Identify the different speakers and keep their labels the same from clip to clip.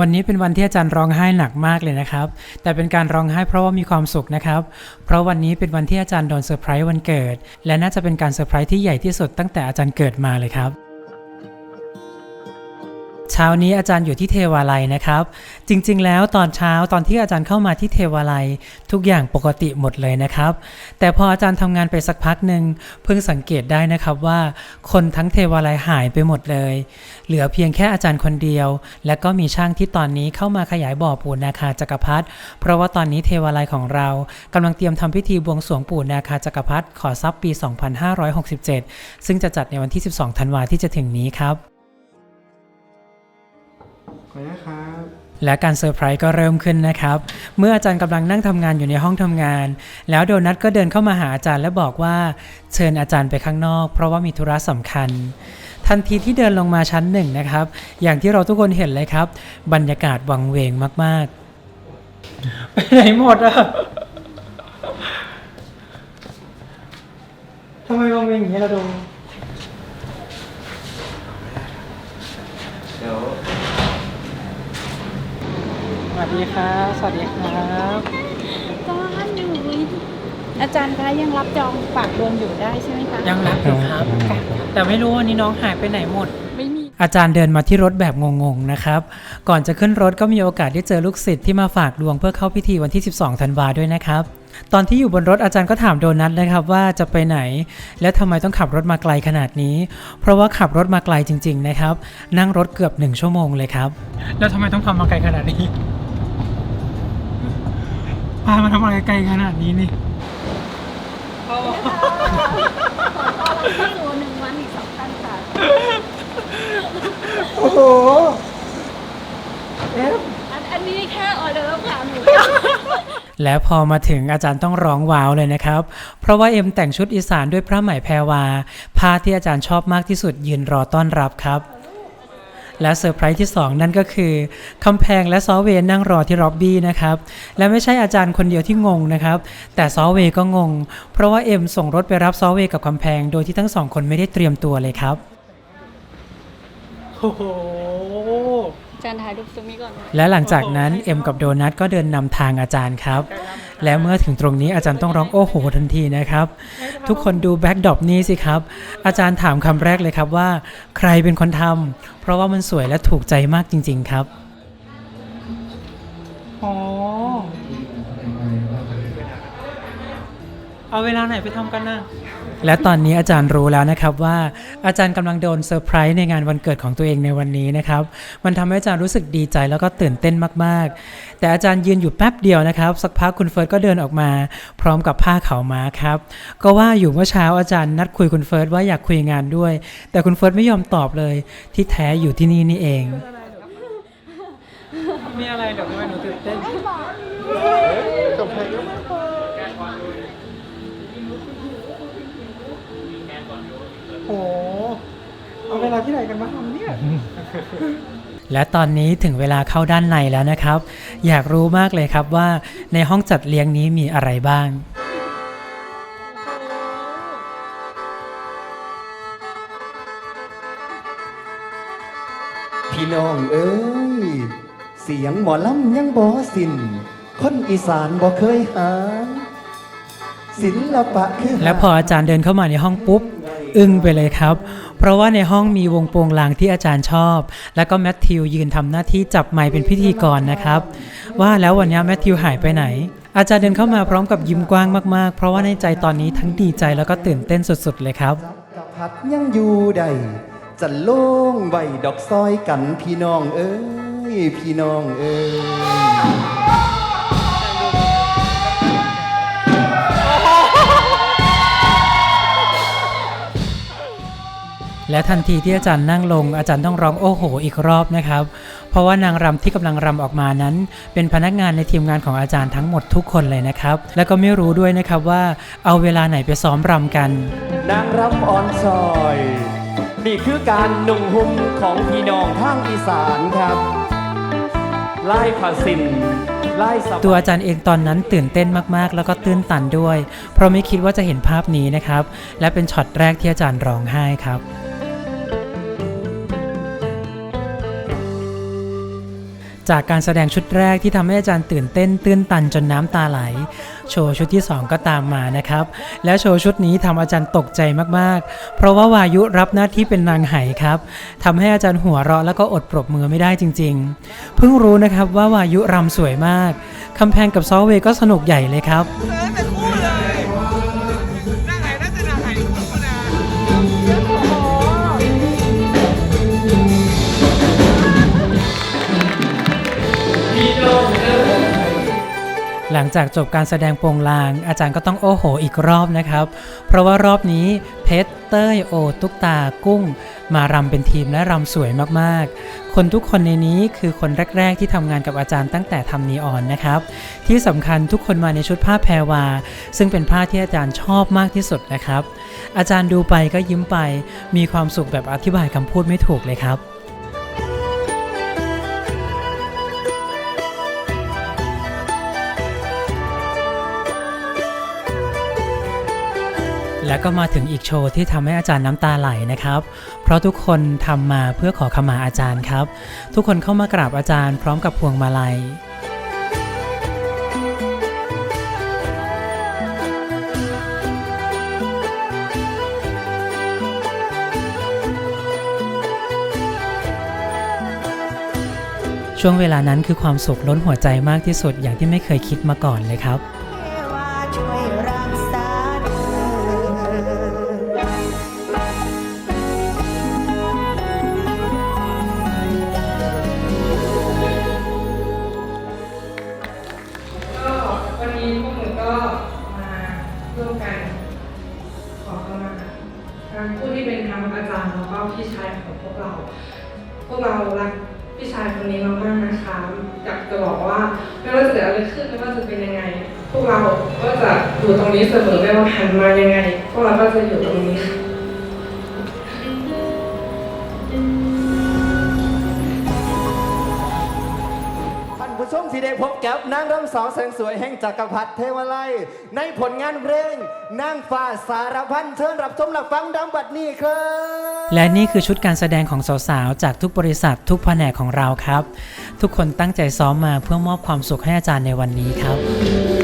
Speaker 1: วันนี้เป็นวันที่อาจารย์ร้องไห้หนักมากเลยนะครับ แต่เป็นการร้องไห้เพราะว่ามีความสุขนะครับ เพราะวันนี้เป็นวันที่อาจารย์โดนเซอร์ไพรส์วันเกิด และน่าจะเป็นการเซอร์ไพรส์ที่ใหญ่ที่สุดตั้งแต่อาจารย์เกิดมาเลยครับ เช้านี้อาจารย์อยู่ที่เทวาลัยนะครับ จริงๆ แล้วตอนเช้าตอนที่อาจารย์เข้ามาที่เทวาลัย ทุกอย่างปกติหมดเลยนะครับ แต่พออาจารย์ทำงานไปสักพักหนึ่งเพิ่งสังเกตได้นะครับว่า คนทั้งเทวาลัยหายไปหมดเลย เหลือเพียงแค่อาจารย์คนเดียว และก็มีช่างที่ตอนนี้เข้ามาขยายบ่อปู่นาคาจักรพรรดิเพราะว่าตอนนี้เทวาลัยของเรากำลังเตรียมทำพิธีบวงสรวงปู่นาคาจักรพรรดิขอทรัพย์ปี 2567 ซึ่งจะจัดในวันที่ 12 ธันวาที่จะถึงนี้ครับ
Speaker 2: นุญาตครับ
Speaker 1: และการเซอร์ไพรส์ก็เริ่มขึ้นนะครับ เมื่ออาจารย์กำลังนั่งทำงานอยู่ในห้องทำงาน แล้วโดนัทก็เดินเข้ามาหาอาจารย์และบอกว่า เชิญอาจารย์ไปข้างนอก เพราะว่ามีธุระสำคัญ ทันทีที่เดินลงมาชั้นหนึ่งนะครับ อย่างที่เราทุกคนเห็นเลยครับ บรรยากาศวังเวงมากๆ ไปไหนหมดอะทำไมวังเวงอย่างนี้เราดู
Speaker 2: เดี๋ยว
Speaker 1: ส วัสดีครับ สวัสดีครับ
Speaker 3: ตอนอยู่อาจารย์คะยังรับจองฝากดวงอยู่ได้ใช่ไหมคะ
Speaker 1: ยังรับอยู่ครับ แต่ไม่รู้วันนี้น้องหายไปไหนหมด
Speaker 3: ไม่มี
Speaker 1: อาจารย์เดินมาที่รถแบบงงๆนะครับ ก่อนจะขึ้นรถก็มีโอกาสได้เจอลูกศิษย์ที่มาฝากดวงเพื่อเข้าพิธีวันที่ 12 ธันวาด้วยนะครับ ตอนที่อยู่บนรถอาจารย์ก็ถามโดนัทนะครับว่าจะไปไหน และทำไมต้องขับรถมาไกลขนาดนี้ เพราะว่าขับรถมาไกลจริง ๆ นะครับ นั่งรถเกือบหนึ่งชั่วโมงเลยครับ แล้วทำไมต้องทำมาไกลขนาดนี้ พามาทำอะไรไกลขนาดนี้นี่
Speaker 3: ที่อยู่หนึ่งวันอีกสองพันค่ะ
Speaker 1: โอ้โห
Speaker 3: อันอันนี้แค่ออเดอร์ค่ะหนู
Speaker 1: และพอมาถึงอาจารย์ต้องร้องว้าวเลยนะครับ เพราะว่าเอ็มแต่งชุดอีสานด้วยพระไหมแพรวา ผ้าที่อาจารย์ชอบมากที่สุดยืนรอต้อนรับครับ และเซอร์ไพรส์ที่ 2 นั่นก็คือคำแพงและซอเวนนั่งรอที่ร็อบบี้นะครับ และไม่ใช่อาจารย์คนเดียวที่งงนะครับ แต่ซอเวก็งง เพราะว่าเอ็มส่งรถไปรับซอเวกับคำแพงโดยที่ทั้งสองคนไม่ได้เตรียมตัวเลยครับโอ้โห
Speaker 3: อาจารย์ถ่ายรูปตรงนี้ก่อนนะ
Speaker 1: และหลังจากนั้นเอ็มกับโดนัทก็เดินนำทางอาจารย์ครับ และเมื่อถึงตรงนี้อาจารย์ต้องร้องโอ้โหทันทีนะครับ ทุกคนดูแบ็กดรอปนี้สิครับ อาจารย์ถามคำแรกเลยครับว่า ใครเป็นคนทำเพราะว่ามันสวยและถูกใจมากจริง ๆ ครับอ๋อเอาเวลาไหนไปทำกันนะ และตอนนี้อาจารย์รู้แล้วนะครับว่าอาจารย์กำลังโดนเซอร์ไพรส์ในงานวันเกิดของตัวเองในวันนี้นะครับ มันทำให้อาจารย์รู้สึกดีใจแล้วก็ตื่นเต้นมากๆ แต่อาจารย์ยืนอยู่แป๊บเดียวนะครับ สักพักคุณเฟิร์สก็เดินออกมา พร้อมกับผ้าขาวม้าครับ ก็ว่าอยู่เมื่อเช้าอาจารย์นัดคุยคุณเฟิร์สว่าอยากคุยงานด้วย แต่คุณเฟิร์สไม่ยอมตอบเลย ที่แท้อยู่ที่นี่นี่เอง มีอะไรเดี๋ยวทำไมห โอ้เอาเวลาที่ไหนกันมาทำเนี่ย และตอนนี้ถึงเวลาเข้าด้านในแล้วนะครับ อยากรู้มากเลยครับว่าในห้องจัดเลี้ยงนี้มีอะไรบ้าง
Speaker 4: พี่น้องเอ้ย เสียงหมอลำยังบ่สิ้นคนอีสานบ่เคยหาศิลปะคือหา
Speaker 1: และพออาจารย์เดินเข้ามาในห้องปุ๊บ อึ้งไปเลยครับ เพราะว่าในห้องมีวงโปงลางที่อาจารย์ชอบ แล้วก็แมทธิวยืนทำหน้าที่จับไมค์เป็นพิธีกรนะครับ ว่าแล้ววันนี้แมทธิวหายไปไหน อาจารย์เดินเข้ามาพร้อมกับยิ้มกว้างมากๆ เพราะว่าในใจตอนนี้ทั้งดีใจแล้วก็ตื่นเต้นสุดๆเลยครับ
Speaker 4: พัดยังอยู่ใดจะโล่งไว้ดอกซอยกันพี่น้องเอ้ยพี่น้องเอ้ย
Speaker 1: และทันทีที่อาจารย์นั่งลงอาจารย์ต้องร้องโอ้โห อีกรอบนะครับ เพราะว่านางรำที่กำลังรำออกมานั้น เป็นพนักงานในทีมงานของอาจารย์ทั้งหมดทุกคนเลยนะครับ แล้วก็ไม่รู้ด้วยนะครับว่าเอาเวลาไหนไปซ้อมรำกัน
Speaker 4: นางรำอ่อนซอย นี่คือการนุ่งหุ้มของพี่น้องทางอีสานครับไล่ผาสินไล่สะ
Speaker 1: ตัวอาจารย์เองตอนนั้นตื่นเต้นมากๆ แล้วก็ตื้นตันด้วย เพราะไม่คิดว่าจะเห็นภาพนี้นะครับ และเป็นช็อตแรกที่อาจารย์ร้องไห้ครับ จากการแสดงชุดแรกที่ทำให้อาจารย์ตื่นเต้นตื้นตันจนน้ำตาไหล โชว์ชุดที่ 2 ก็ตามมานะครับ และโชว์ชุดนี้ทำอาจารย์ตกใจมากๆ เพราะว่าวายุรับหน้าที่เป็นนางไหครับทำให้อาจารย์หัวเราะแล้วก็อดปรบมือไม่ได้จริง ๆ เพิ่งรู้นะครับว่าวายุรำสวยมากคำแพงกับซอเวก็สนุกใหญ่เลยครับ งจากจบการแสดงโปรงลาง อาจารย์ก็ต้องโอ้โหอีกรอบนะครับ เพราะว่ารอบนี้เพชรเต้ยโอ ตุ๊กตากุ้ง มารำเป็นทีมและรำสวยมากๆ คนทุกคนในนี้คือคนแรก ๆ ที่ทำงานกับอาจารย์ตั้งแต่ทำนีออนนะครับ ที่สำคัญทุกคนมาในชุดผ้าแพรวา ซึ่งเป็นผ้าที่อาจารย์ชอบมากที่สุดนะครับ อาจารย์ดูไปก็ยิ้มไป มีความสุขแบบอธิบายคำพูดไม่ถูกเลยครับ แล้วก็มาถึงอีกโชว์ที่ทำให้อาจารย์น้ำตาไหลนะครับ เพราะทุกคนทำมาเพื่อขอขมาอาจารย์ครับ ทุกคนเข้ามากราบอาจารย์พร้อมกับพวงมาลัยช่วงเวลานั้นคือความสุขล้นหัวใจมากที่สุดอย่างที่ไม่เคยคิดมาก่อนเลยครับ
Speaker 5: จะบอกว่าไม่ว่าจะเกิดอะไรขึ้นไม่ว่าจะเป็นยังไง พวกเราก็จะอยู่ตรงนี้เสมอไม่ว่าหันมายังไง พวกเราก็จะอยู่ตรงนี้ค่ะ
Speaker 4: ท่านผู้ชมที่ได้พบกับนางรำสาวแสงสวยแห่งจักรพรรดิเทวไลยในผลงานเพลงนางฟ้าสารพันเชิญรับชมรับฟังดังบัดนี้ครับ
Speaker 1: และนี่คือชุดการแสดงของสาวๆ จากทุกบริษัททุกแผนกของเราครับ ทุกคนตั้งใจซ้อมมาเพื่อมอบความสุขให้อาจารย์ในวันนี้ครับ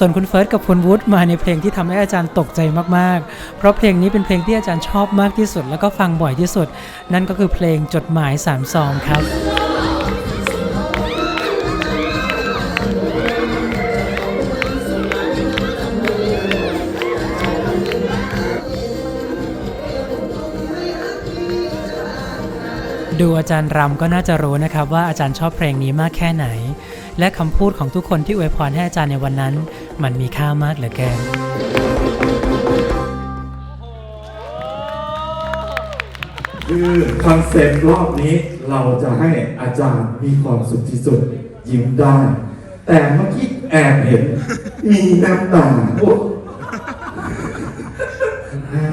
Speaker 1: ส่วนคุณเฟิร์สกับคุณวูดมาในเพลงที่ทำให้อาจารย์ตกใจมากๆ เพราะเพลงนี้เป็นเพลงที่อาจารย์ชอบมากที่สุด แล้วก็ฟังบ่อยที่สุด นั่นก็คือเพลงจดหมายสามซองครับดูอาจารย์รำก็น่าจะรู้นะครับว่าอาจารย์ชอบเพลงนี้มากแค่ไหน และคำพูดของทุกคนที่อวยพรให้อาจารย์ในวันนั้น มันมีค่ามากเหลือเกิน
Speaker 6: คือคอนเซ็ปต์รอบนี้เราจะให้อาจารย์มีความสุขที่สุดยิ้มได้ แต่เมื่อกี้แอบเห็น มีน้ำตาโอ้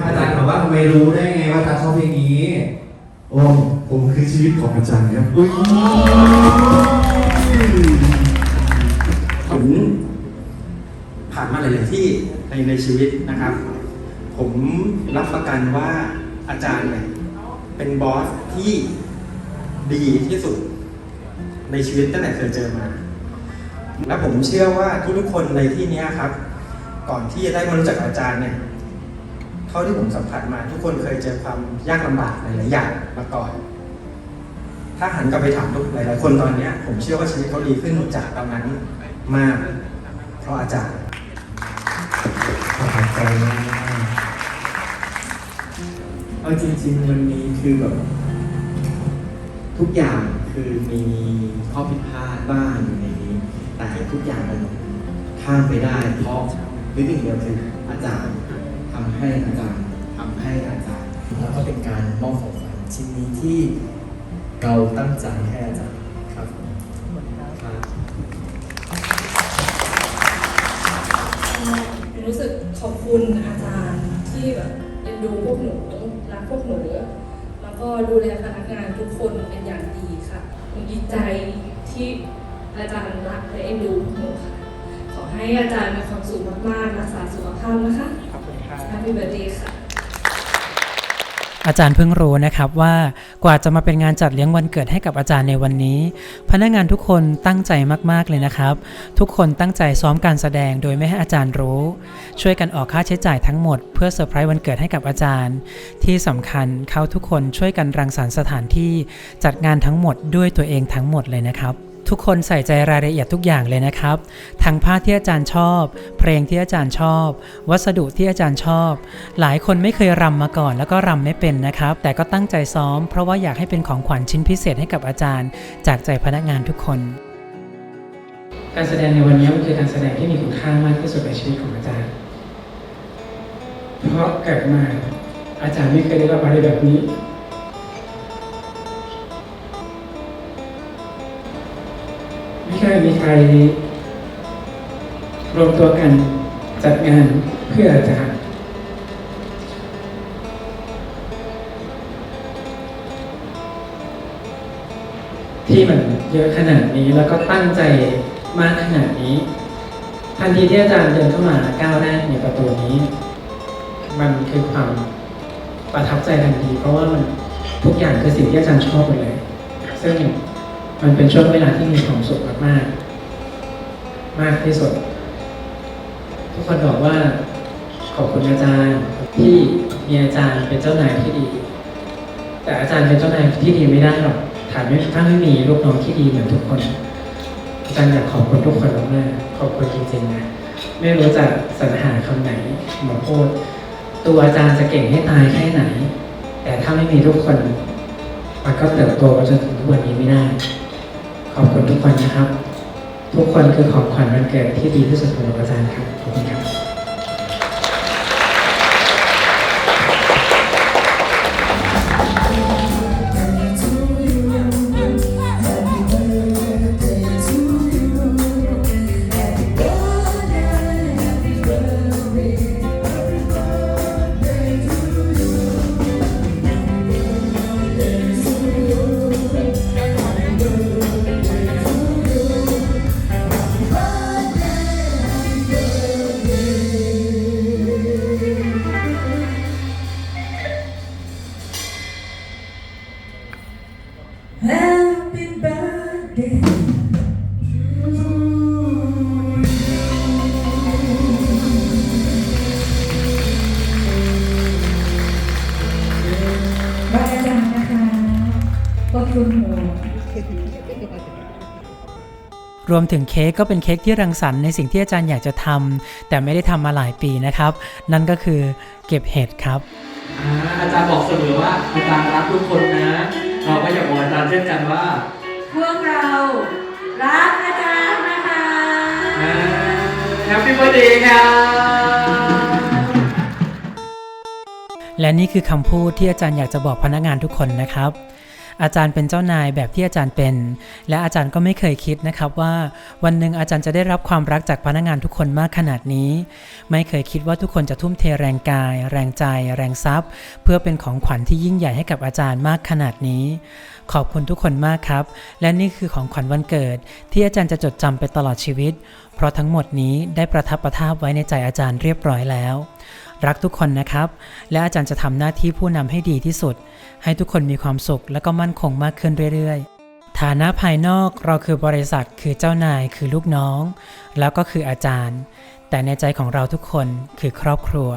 Speaker 2: อาจารย์ถามว่าทำไมรู้ได้ไงว่าอาจารย์ชอบเพลงนี้
Speaker 6: โอ้ผมคือชีวิตของอาจารย์ครับ
Speaker 2: ผม ผ่านมาหลายๆที่ในในชีวิตนะครับ ผมรับประกันว่าอาจารย์เนี่ยเป็นบอสที่ดีที่สุดในชีวิตตั้งแต่เคยเจอมา และผมเชื่อว่าทุกๆคนในที่นี้ครับ ก่อนที่จะได้มารู้จักอาจารย์เนี่ยเท่าที่ผมสัมผัสมา ทุกคนเคยเจอความยากลำบากหลายๆอย่างมาก่อน ถ้าหันกลับไปถามทุกหลายๆคนตอนเนี้ยผมเชื่อว่าชีวิตเขาดีขึ้นจากตอนนั้นมากเพราะอาจารย์
Speaker 6: ประทับใจมากเอาจริงๆวันนี้คือแบบ
Speaker 7: ทุกอย่างคือมีข้อผิดพลาดบ้างอยู่ในนี้ แต่ทุกอย่างมันข้ามไปได้เพราะนิดหนึ่งเดียวคืออาจารย์ทำให้อาจารย์ทำให้อาจารย์ แล้วก็เป็นการมอบของขวัญชิ้นนี้ที่เราตั้งใจให้อาจารย์ รู้
Speaker 8: สึกขอบคุณอาจารย์ที่แบบเอ็นดูพวกหนูรักพวกหนูแล้วก็ดูแลพนักงานทุกคนในหนูดีใจที่อาจารย์รักและเอ็นดูหนูค่ะ ขอให้อาจารย์มีความสุขมากๆรักษาสุขภาพนะคะ
Speaker 2: ขอบคุณครับ
Speaker 8: Happy birthday ค่ะ
Speaker 1: อาจารย์เพิ่งรู้นะครับว่ากว่าจะมาเป็นงานจัดเลี้ยงวันเกิดให้กับอาจารย์ในวันนี้ พนักงานทุกคนตั้งใจมากๆเลยนะครับ ทุกคนตั้งใจซ้อมการแสดงโดยไม่ให้อาจารย์รู้ ช่วยกันออกค่าใช้จ่ายทั้งหมดเพื่อเซอร์ไพรส์วันเกิดให้กับอาจารย์ ที่สำคัญเขาทุกคนช่วยกันรังสรรค์สถานที่จัดงานทั้งหมดด้วยตัวเองทั้งหมดเลยนะครับ ทุกคนใส่ใจรายละเอียดทุกอย่างเลยนะครับ ทั้งผ้าที่อาจารย์ชอบ เพลงที่อาจารย์ชอบ วัสดุที่อาจารย์ชอบ หลายคนไม่เคยรำมาก่อน แล้วก็รำไม่เป็นนะครับ แต่ก็ตั้งใจซ้อม เพราะว่าอยากให้เป็นของขวัญชิ้นพิเศษให้กับอาจารย์ จากใจพนักงานทุกคน การแสดงในวันนี้มันคือการแสดงที่มีคุณค่ามากที่สุดในชีวิตของอาจารย์ เพราะเกิดมาอาจารย์ไม่เคยได้รับอะไรแบบนี้ ไม่มีใครรวมตัวกันจัดงานเพื่ออาจารย์ที่มันเยอะขนาดนี้แล้วก็ตั้งใจมากขนาดนี้ ทันทีที่อาจารย์เดินเข้ามาก้าวแรกในประตูนี้ มันคือความประทับใจทันที เพราะว่ามันทุกอย่างคือสิ่งที่อาจารย์ชอบไปเลยซึ่ง มันเป็นช่วงเวลาที่มีความสุขมากๆ มากที่สุด ทุกคนบอกว่าขอบคุณอาจารย์ที่มีอาจารย์เป็นเจ้านายที่ดี แต่อาจารย์เป็นเจ้านายที่ดีไม่ได้หรอกถ้าไม่ถ้าไม่มีลูกน้องที่ดีเหมือนทุกคน อาจารย์อยากขอบคุณทุกคนมากๆขอบคุณจริงๆนะไม่รู้จะสรรหาคำไหนมาพูดตัวอาจารย์จะเก่งให้ตายแค่ไหน แต่ถ้าไม่มีทุกคนมันก็เติบโตมาจนถึงทุกวันนี้ไม่ได้ ขอบคุณทุกคนนะครับ ทุกคนคือของขวัญวันเกิดที่ดีที่สุดของอาจารย์ครับขอบคุณครับ
Speaker 8: ขอบคุณหนู
Speaker 1: รวมถึงเค้กก็เป็นเค้กที่รังสรรค์ในสิ่งที่อาจารย์อยากจะทำแต่ไม่ได้ทำมาหลายปีนะครับ นั่นก็คือเก็บเห็ดครับ
Speaker 9: อ่าอาจารย์บอกเสมอว่าอาจารย์รักทุกคนนะ เราก็อยากบอกอาจารย์เช่นกันว่า
Speaker 10: พวกเรารักอาจารย์นะคะ
Speaker 9: แฮปปี้เบ t ร์ a เดย์ครับ
Speaker 1: และนี่คือคำพูดที่อาจารย์อยากจะบอกพนักงานทุกคนนะครับ อาจารย์เป็นเจ้านายแบบที่อาจารย์เป็น และอาจารย์ก็ไม่เคยคิดนะครับว่า วันหนึ่งอาจารย์จะได้รับความรักจากพนักงานทุกคนมากขนาดนี้ ไม่เคยคิดว่าทุกคนจะทุ่มเทแรงกาย แรงใจ แรงทรัพย์ เพื่อเป็นของขวัญที่ยิ่งใหญ่ให้กับอาจารย์มากขนาดนี้ ขอบคุณทุกคนมากครับ และนี่คือของขวัญวันเกิด ที่อาจารย์จะจดจำไปตลอดชีวิต เพราะทั้งหมดนี้ได้ประทับประทับไว้ในใจอาจารย์เรียบร้อยแล้ว รักทุกคนนะครับ และอาจารย์จะทำหน้าที่ผู้นำให้ดีที่สุด ให้ทุกคนมีความสุขและก็มั่นคงมากขึ้นเรื่อยๆฐานะภายนอกเราคือบริษัทคือเจ้านายคือลูกน้อง แล้วก็คืออาจารย์ แต่ในใจของเราทุกคนคือครอบครัว